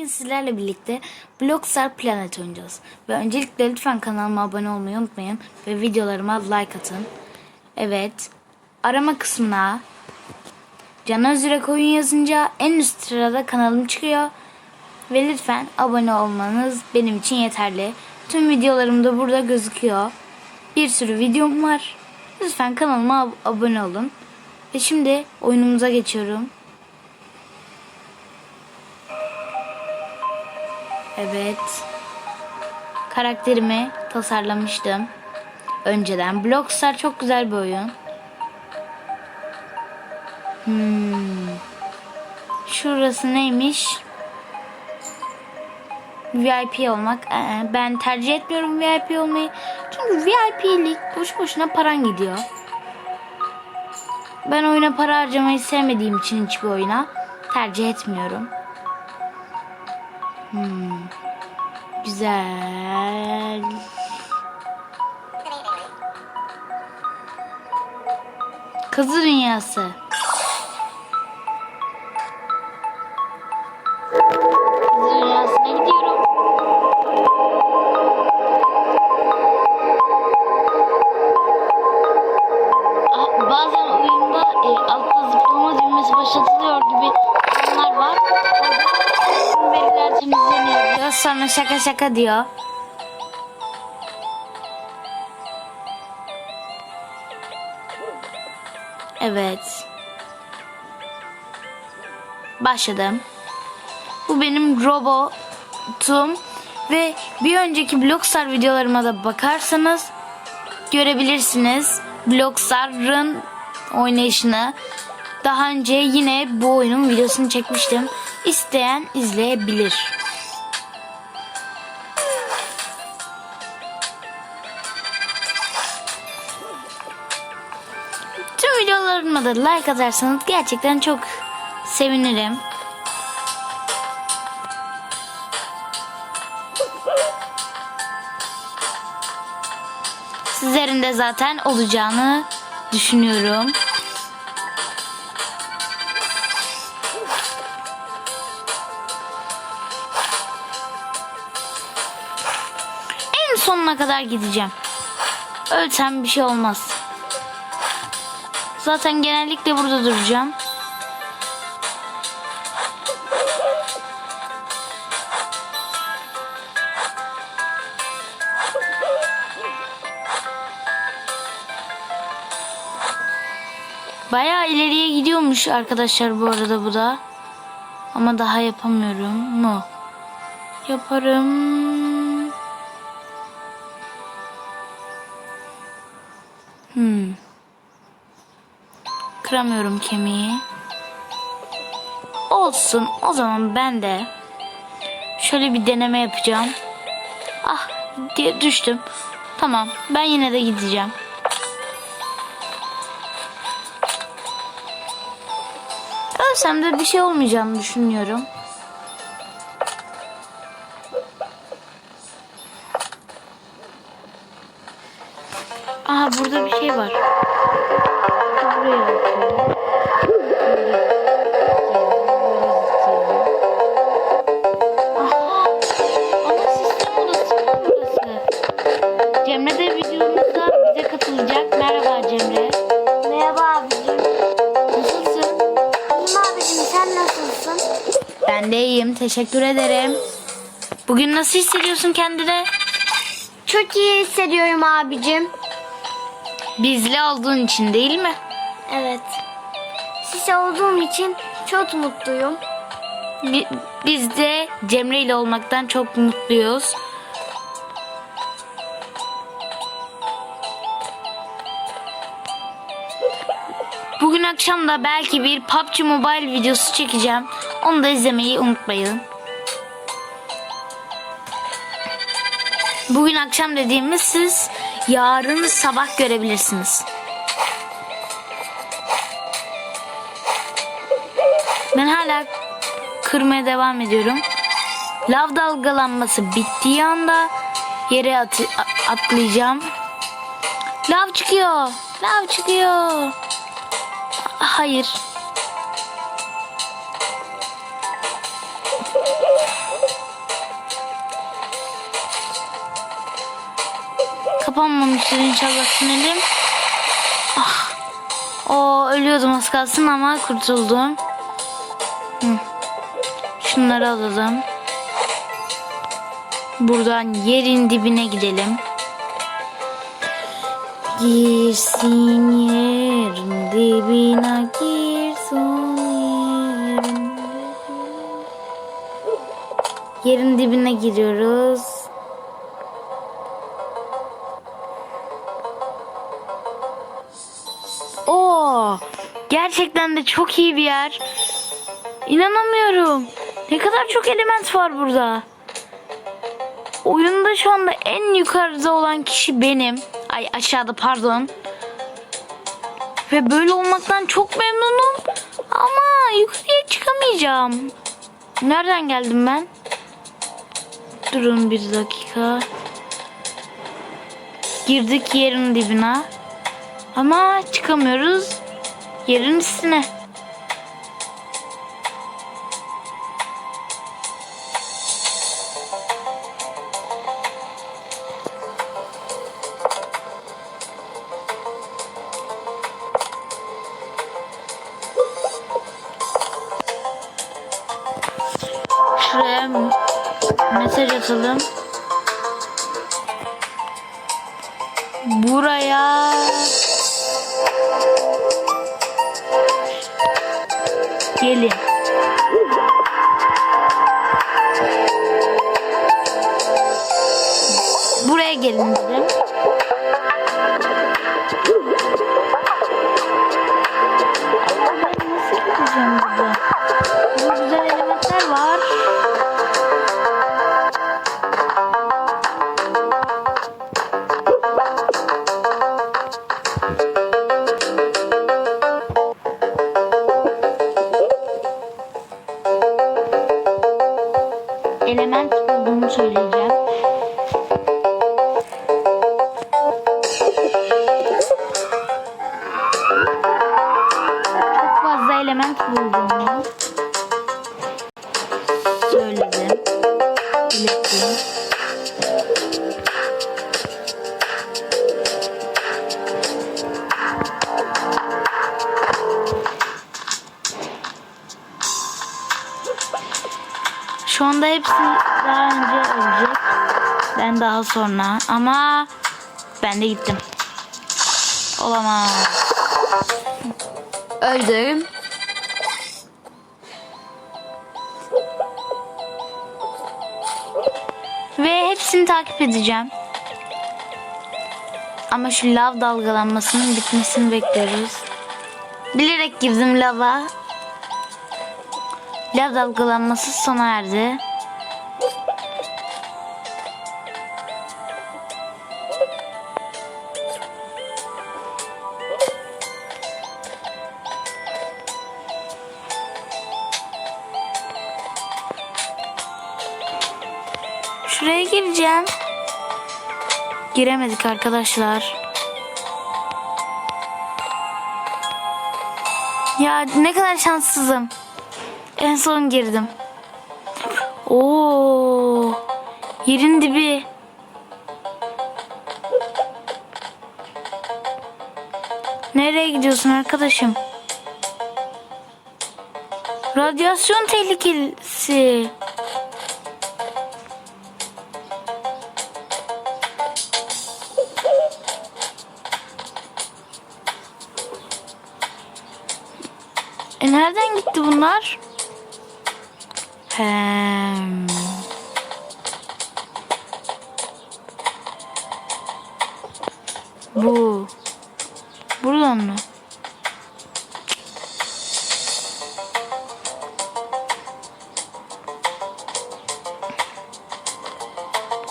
Bugün sizlerle birlikte Blockstar Planet oynayacağız. Ve öncelikle lütfen kanalıma abone olmayı unutmayın. Ve videolarıma like atın. Evet. Arama kısmına Can Özürek oyun yazınca en üst sırada kanalım çıkıyor. Ve lütfen abone olmanız benim için yeterli. Tüm videolarım da burada gözüküyor. Bir sürü videom var. Lütfen kanalıma ab- abone olun. Ve şimdi oyunumuza geçiyorum. Evet. Karakterimi tasarlamıştım. Önceden. Blockstar çok güzel bir oyun. Hmm. Şurası neymiş? VIP olmak. Ee, ben tercih etmiyorum VIP olmayı. Çünkü VIP'lik boş boşuna paran gidiyor. Ben oyuna para harcamayı sevmediğim için hiçbir oyuna tercih etmiyorum. Hmm. Güzel. Kızı dünyası. Şaka şaka diyor. Evet. Başladım. Bu benim robotum ve bir önceki Blockstar videolarıma da bakarsanız görebilirsiniz. Blockstar'ın oynayışını daha önce yine bu oyunun videosunu çekmiştim. İsteyen izleyebilir. Videolarıma da like atarsanız gerçekten çok sevinirim. Sizlerin de zaten olacağını düşünüyorum. En sonuna kadar gideceğim. Ölsem bir şey olmaz. Zaten genellikle burada duracağım. Bayağı ileriye gidiyormuş arkadaşlar bu arada bu da. Ama daha yapamıyorum mu? Yaparım. Hmm. Kıramıyorum kemiği. Olsun. O zaman ben de şöyle bir deneme yapacağım. Ah diye düştüm. Tamam. Ben yine de gideceğim. Ölsem de bir şey olmayacağını düşünüyorum. Aha burada bir şey var. Cemre de videomuzda bize katılacak. Merhaba Cemre. Merhaba abicim. Nasılsın? İyiyim abicim sen nasılsın? Ben de iyiyim. Teşekkür ederim. Bugün nasıl hissediyorsun kendini? Çok iyi hissediyorum abicim. Bizli olduğun için değil mi? Evet. Size olduğum için çok mutluyum. Bi- Biz de Cemre ile olmaktan çok mutluyuz. Bugün akşam da belki bir PUBG Mobile videosu çekeceğim. Onu da izlemeyi unutmayın. Bugün akşam dediğimiz siz yarın sabah görebilirsiniz. Ben hala kırmaya devam ediyorum. Lav dalgalanması bittiği anda yere at atlayacağım. Lav çıkıyor. Lav çıkıyor. Hayır. Kapanmamıştır inşallah sinirim. Ah. O ölüyordum az kalsın ama kurtuldum. Şunları alalım. Buradan yerin dibine gidelim. Girsin yerin dibine girsin yerin. Yerin dibine giriyoruz. Oo, gerçekten de çok iyi bir yer. İnanamıyorum. Ne kadar çok element var burada. Oyunda şu anda en yukarıda olan kişi benim. Ay aşağıda pardon. Ve böyle olmaktan çok memnunum. Ama yukarıya çıkamayacağım. Nereden geldim ben? Durun bir dakika. Girdik yerin dibine. Ama çıkamıyoruz. Yerin üstüne. Mesaj atalım. Buraya gelin. Element bulduğumu söyledim. İlettim. Şu anda hepsi daha önce ölecek. Ben daha sonra ama ben de gittim. Olamaz. Öldüm. Hepsini takip edeceğim. Ama şu lav dalgalanmasının bitmesini bekliyoruz. Bilerek girdim lava. Lav dalgalanması sona erdi. Şuraya gireceğim. Giremedik arkadaşlar. Ya ne kadar şanssızım. En son girdim. Oo! Yerin dibi. Nereye gidiyorsun arkadaşım? Radyasyon tehlikesi. E nereden gitti bunlar? Hem. Bu. Buradan mı?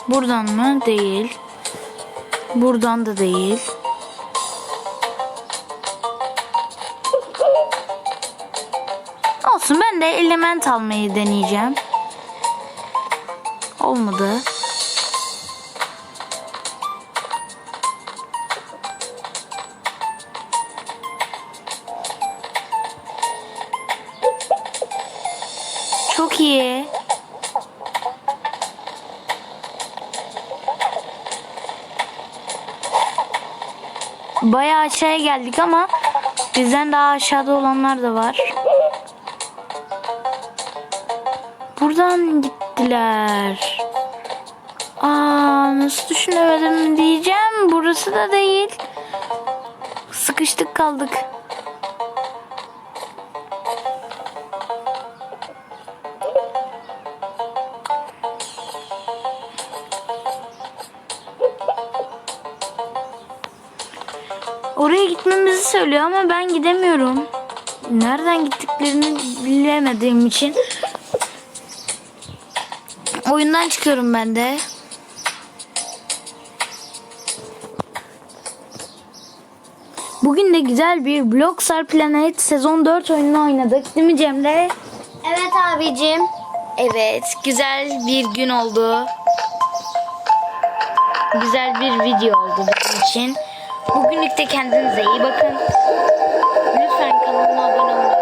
Buradan mı? Değil. Buradan da değil. Olsun ben de element almayı deneyeceğim. Olmadı. Çok iyi. bayağı aşağıya geldik ama bizden daha aşağıda olanlar da var. Buradan gittiler. Aa nasıl düşünemedim diyeceğim. Burası da değil. Sıkıştık kaldık. Oraya gitmemizi söylüyor ama ben gidemiyorum. Nereden gittiklerini bilemediğim için oyundan çıkıyorum ben de. Bugün de güzel bir Blockstar Planet sezon 4 oyununu oynadık. Değil mi Cemre? Evet abicim. Evet, güzel bir gün oldu. Güzel bir video oldu benim için. Bugünlük de kendinize iyi bakın. Lütfen kanalıma abone olmayı